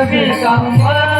Okay, so I'm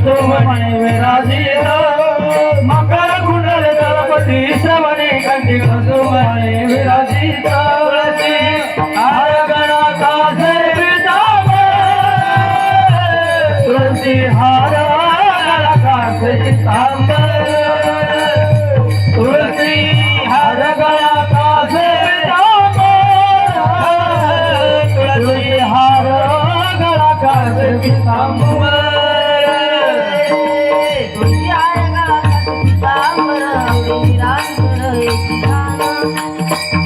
Sravani విరాజీత Makar గుండల దళపతి శ్రవణి కంటి కసుమణి విరాజీ तुझी R गा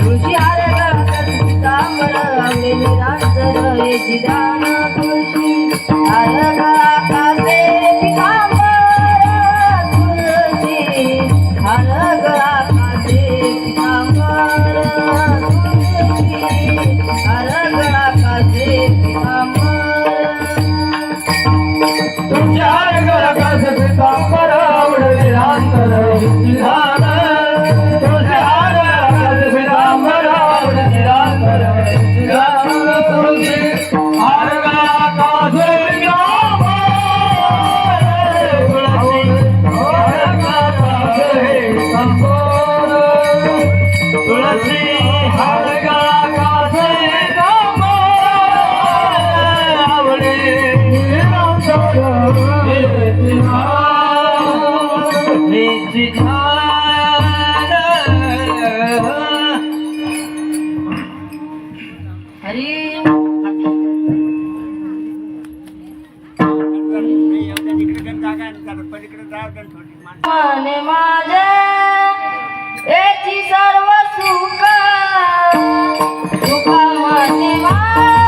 तुझी कामळ आवडे निरांतर जिदान जागा आहे जरा पलीकडे जाऊ माझे याची सर्व सुख. सुख मने माझे